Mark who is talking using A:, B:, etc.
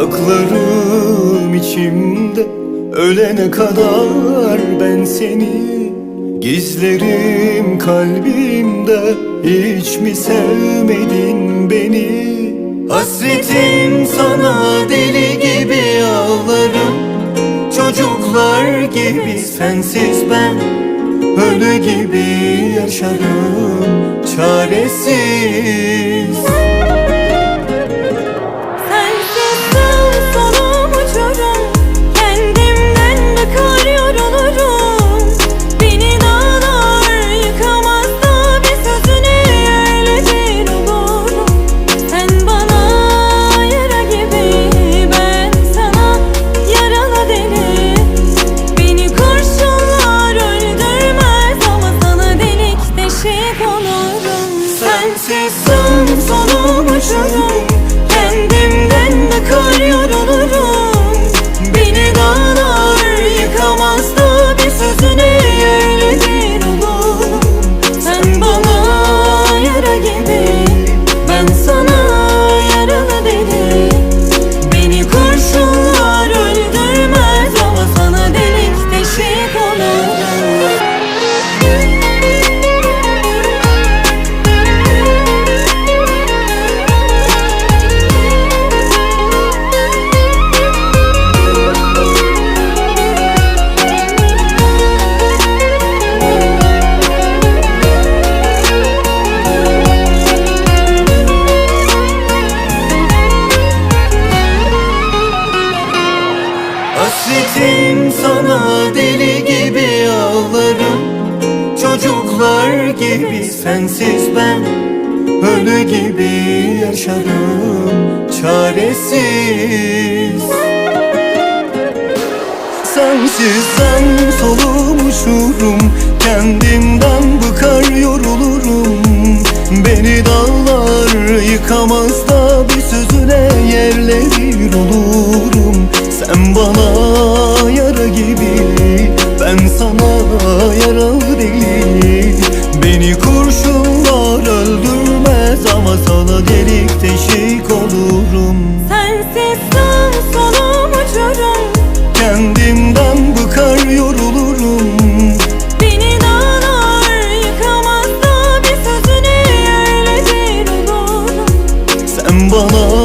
A: Saklarım içimde ölene kadar ben seni. Gizlerim kalbimde hiç mi sevmedin beni? Hasretim sana deli gibi ağlarım. Çocuklar gibi sensiz ben Ölü gibi yaşarım. Çaresiz
B: Sensizsem solum uçurum
A: Hasretim sana deli gibi ağlarım. Çocuklar gibi sensiz ben Ölü gibi yaşarım. Çaresiz. Sensizsem solum uçurum Kendimden bıkar yorulurum. Beni dağlar yıkamaz deli Beni kurşunlar öldürmez ama sana delik deşik olurum.
B: Sensizsem solum uçurum
A: Kendimden bıkar yorulurum.
B: Beni dağlar yıkamaz da bir sözüne yerle bir olurum.
A: Sen bana